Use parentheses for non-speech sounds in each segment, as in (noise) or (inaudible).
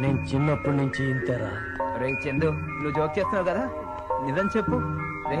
నేను చిన్నప్పటి నుంచి ఇంతేరా. రే చందు నువ్వు జోక్ చేస్తున్నావు కదా? నిజం చెప్పు. రే?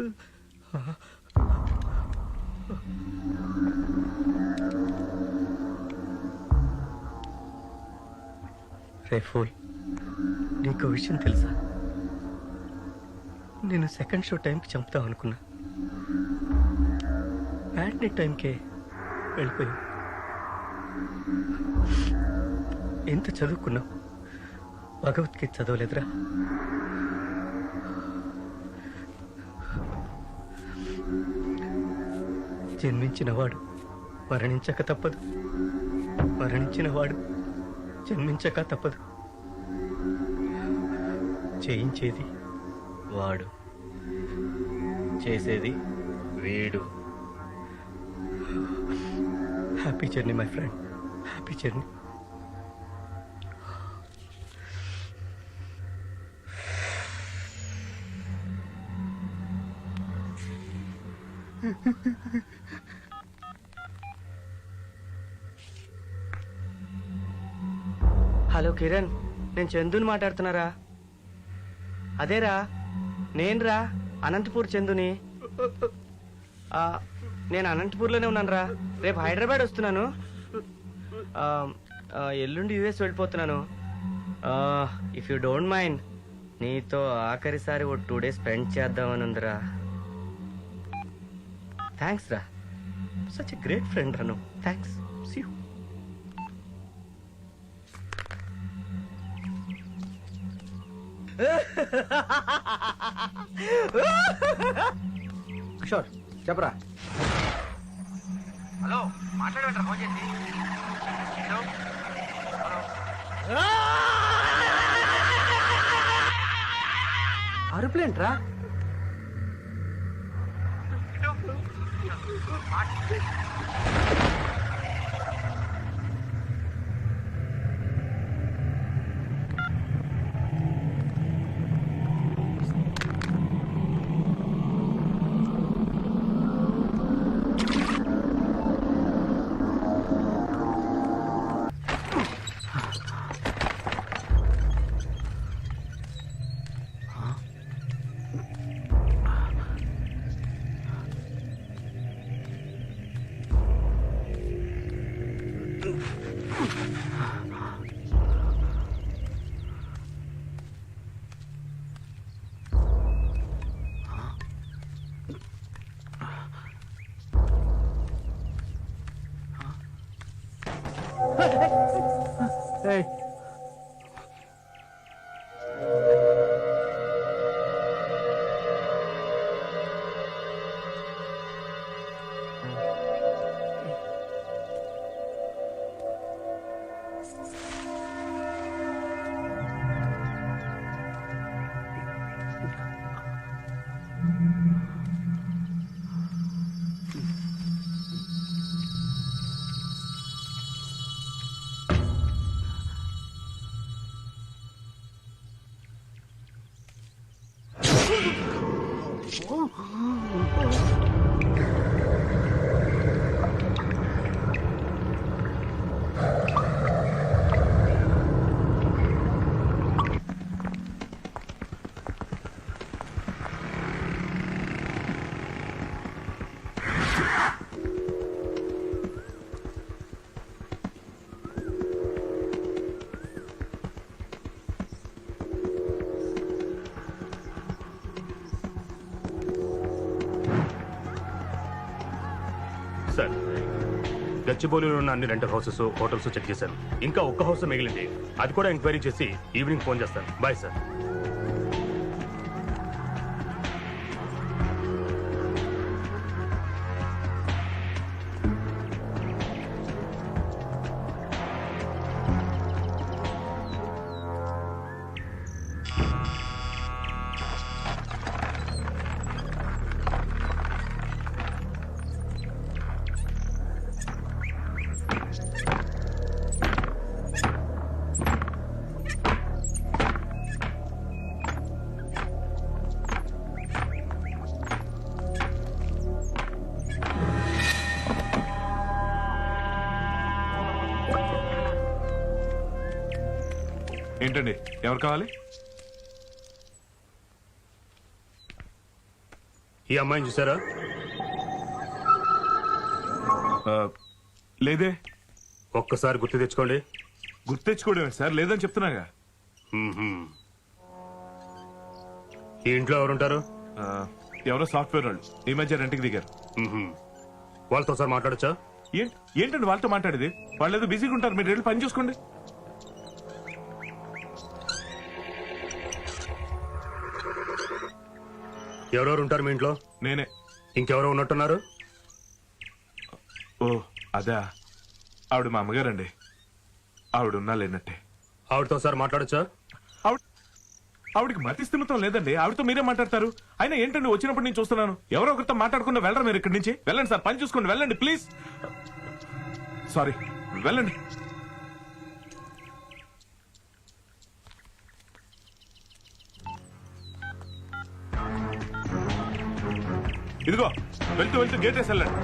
రే ఫూల్ నీకు విషయం తెలుసా? నేను సెకండ్ షో టైంకి చంపుతాం అనుకున్నా. మ్యాట్నీ టైంకే వెళ్ళిపోయావు ఎంత చదువుకున్నావు? భగవద్గీత చదవలేదురా. జన్మించిన వాడు మరణించక తప్పదు. మరణించిన వాడు జన్మించక తప్పదు. చేయించేది వాడు. చేసేది వీడు. Happy journey my friend happy journey hello Kiran నేను చందుని మాట్లాడుతున్నారా? అదేరా నేనురా అనంతపూర్ చందుని. నేను అనంతపూర్లోనే ఉన్నానురా. రేపు హైదరాబాద్ వస్తున్నాను. ఎల్లుండి యుఎస్ వెళ్ళిపోతున్నాను. ఇఫ్ యూ డోంట్ మైండ్ నీతో ఆఖరిసారి ఓ టూ డేస్ స్పెండ్ చేద్దామని ఉందిరా. థ్యాంక్స్ రా. సచ్ ఎ గ్రేట్ ఫ్రెండ్ రా నువ్వు థ్యాంక్స్ సీ యూ కిషోర్ చెప్పరా? హలో మాట్లాడమంటారు ఫోన్ చేసి. హలో. అరుపులేంట్రా? Thank. సార్ గచ్చిబౌలిలో ఉన్న అన్ని రెంట్ హౌసెస్ హోటల్స్ చెక్ చేశాను. ఇంకా ఒక్క హౌస్ మిగిలింది. అది కూడా ఎంక్వైరీ చేసి ఈవినింగ్ ఫోన్ చేస్తాను. Bye sir. ఏంటండి? ఎవరు కావాలి? ఈ అమ్మాయిని చూసారా? ఆ, లేదే? ఒక్కసారి గుర్తు తెచ్చుకోండి. గుర్తు తెచ్చుకోవడమే సార్ లేదని చెప్తున్నాగా. మ్మ్హ్మ్. ఈ ఇంట్లో ఎవరుంటారు? ఆ, ఎవరో సాఫ్ట్వేర్ వాళ్ళు. ఈ మధ్య రెంట్కి దిగారు. మ్మ్హ్మ్. వాళ్ళతో సార్ మాట్లాడచ్చా? ఏంటండి వాళ్ళతో మాట్లాడేది? వాళ్ళు ఏదో బిజీగా ఉంటారు మీరు వెళ్ళి పని చూసుకోండి. ఎవరెవరు ఉంటారు మీ ఇంట్లో? నేనే. ఇంకెవరో ఉన్నట్టున్నారు? ఓ అదా. ఆవిడ మా అమ్మగారండి. ఆవిడ ఉన్నా లేనట్టే. ఆవిడతో సార్ మాట్లాడచ్చా? ఆవిడ ఆవిడకి మతి స్థిమితం లేదండి. ఆవిడతో మీరే మాట్లాడతారు? అయినా ఏంటండి? వచ్చినప్పుడు నేను చూస్తున్నాను. ఎవరో ఒకరితో మాట్లాడకుండా వెళ్ళరా మీరు ఇక్కడి నుంచి? వెళ్ళండి సార్ పని చూసుకోండి. వెళ్ళండి ప్లీజ్. సారీ వెళ్ళండి. ఇదిగో వెళ్తూ వెళ్తూ గేట్ వేసి వెళ్ళండి.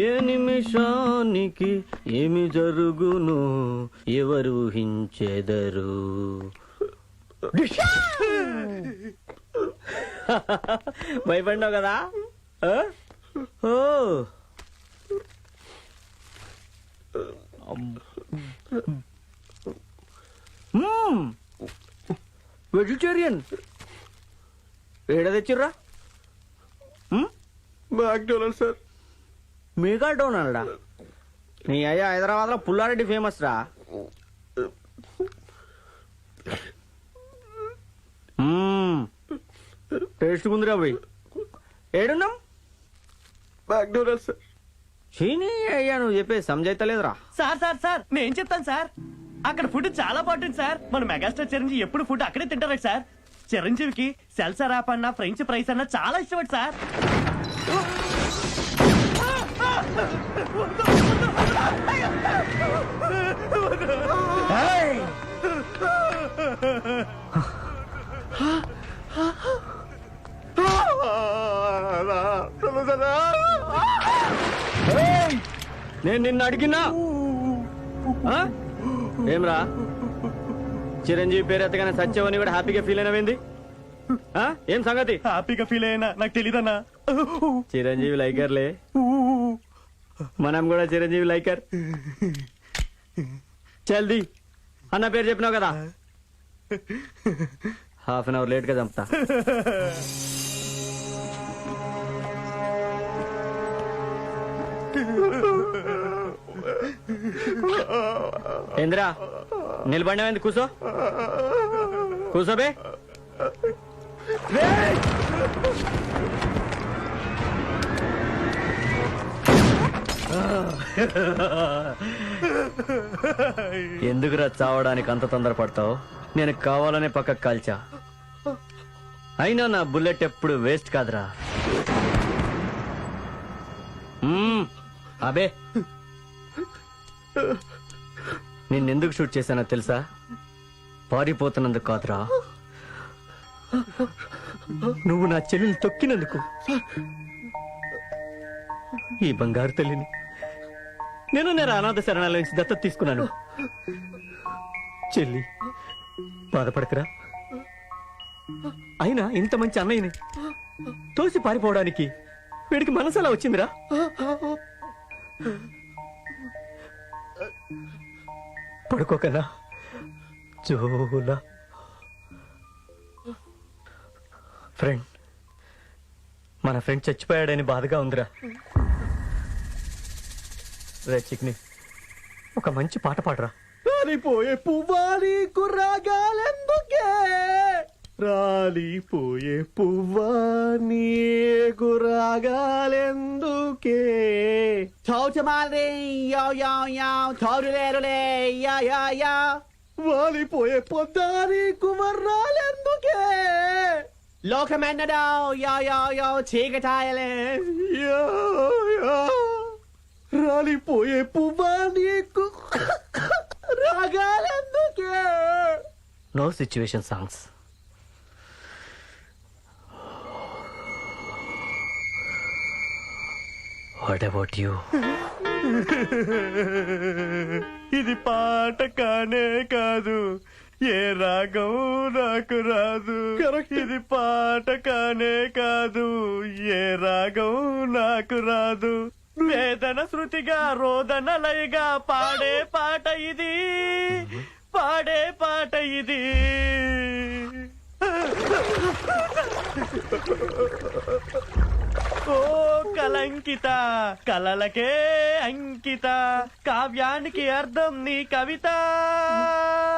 ఏ నిమిషానికి ఏమి జరుగును? ఎవరు ఊహించెదరు? (laughs) భయపడినావు కదా? ఓ. వెజిటేరియన్ ఏడ తెచ్చిర్రా? మ్యాక్డోనల్డ్ సార్ మెగా డోనాల్డా నీ అయ్యా హైదరాబాద్లో పుల్లారెడ్డి ఫేమస్ రా? టేస్ట్ కుందిరా పోయి ఏడున్నాం? McDonald sir. చీనీ అయ్యా నువ్వు చెప్పేది సమజైతలేదురా సార్ సార్ సార్ నేను చెప్తాను సార్. అక్కడ ఫుడ్ చాలా బాగుంటుంది సార్. మన మెగాస్టార్ చిరంజీవి ఎప్పుడు ఫుడ్ అక్కడే తింటారు సార్. చిరంజీవికి సెల్సా ర్యాప్ అన్న ఫ్రెంచ్ ఫ్రైస్ అన్న చాలా ఇష్టపడు సార్. ఏయ్! నేను నిన్ను అడిగినా? ఆ? ఏమ్రా? చిరంజీవి పేరు ఎత్తగానే సత్యవని కూడా హ్యాపీగా ఫీల్ అయినవేంది? ఆ? ఏం సంగతి? హ్యాపీగా ఫీల్ అయినా నాకు తెలీదన్నా. చిరంజీవి లైకర్లే. మనం కూడా చిరంజీవి లైకర్. చల్ది అన్న పేరు చెప్పినావు కదా? హాఫ్ అన్ అవర్ లేట్గా చంపుతా. (laughs) ఏంద్రా నిలబడినవేంది కూసో. కూసోబే ఎందుకురా చావడానికి అంత తొందరపడతావు? నేను కావాలనే పక్కకు కాల్చా. అయినా నా బుల్లెట్ ఎప్పుడు వేస్ట్ కాదురా. అబే. నిన్నెందుకు షూట్ చేశానో తెలుసా? పారిపోతున్నందుకు కాదురా. నువ్వు నా చెల్లెలు తొక్కినందుకు. ఈ బంగారు తల్లిని నేను నేను అనాథ శరణాల నుంచి దత్తత తీసుకున్నాను. చెల్లి బాధపడకరా. అయినా ఇంత మంచి అన్నయ్యని తోసి పారిపోవడానికి వీడికి మనసు అలా వచ్చిందిరా. పడుకోకనా? జోలా ఫ్రెండ్ మన ఫ్రెండ్ చచ్చిపోయాడని బాధగా ఉందిరా. రే చిక్ని ఒక మంచి పాట పాడరా. రాలిపోయే పువ్వా నీకు రాగాలెందుకే? రాలిపోయే పువ్వా నీకు రాగాలెందుకే వాలిపోయే పొద్దా నీకు వర్రాలెందుకే లోకమెన్నడో యో యో యో చీకటాయలే. Yeah, yeah. రాలిపోయే పువ్వా నీకు రాగాలెందుకే? No situation songs what about you ఇది పాట కానే కాదు. ఏ రాగం నాకు రాదు. ఇది పాట కానే కాదు. ఏ రాగం నాకు రాదు. వేదన శృతిగా రోదన లయగా పాడే పాట ఇది. పాడే పాట ఇది. (laughs) ఓ కలంకిత కలలకే అంకిత కావ్యానికి అర్థం నీ కవిత.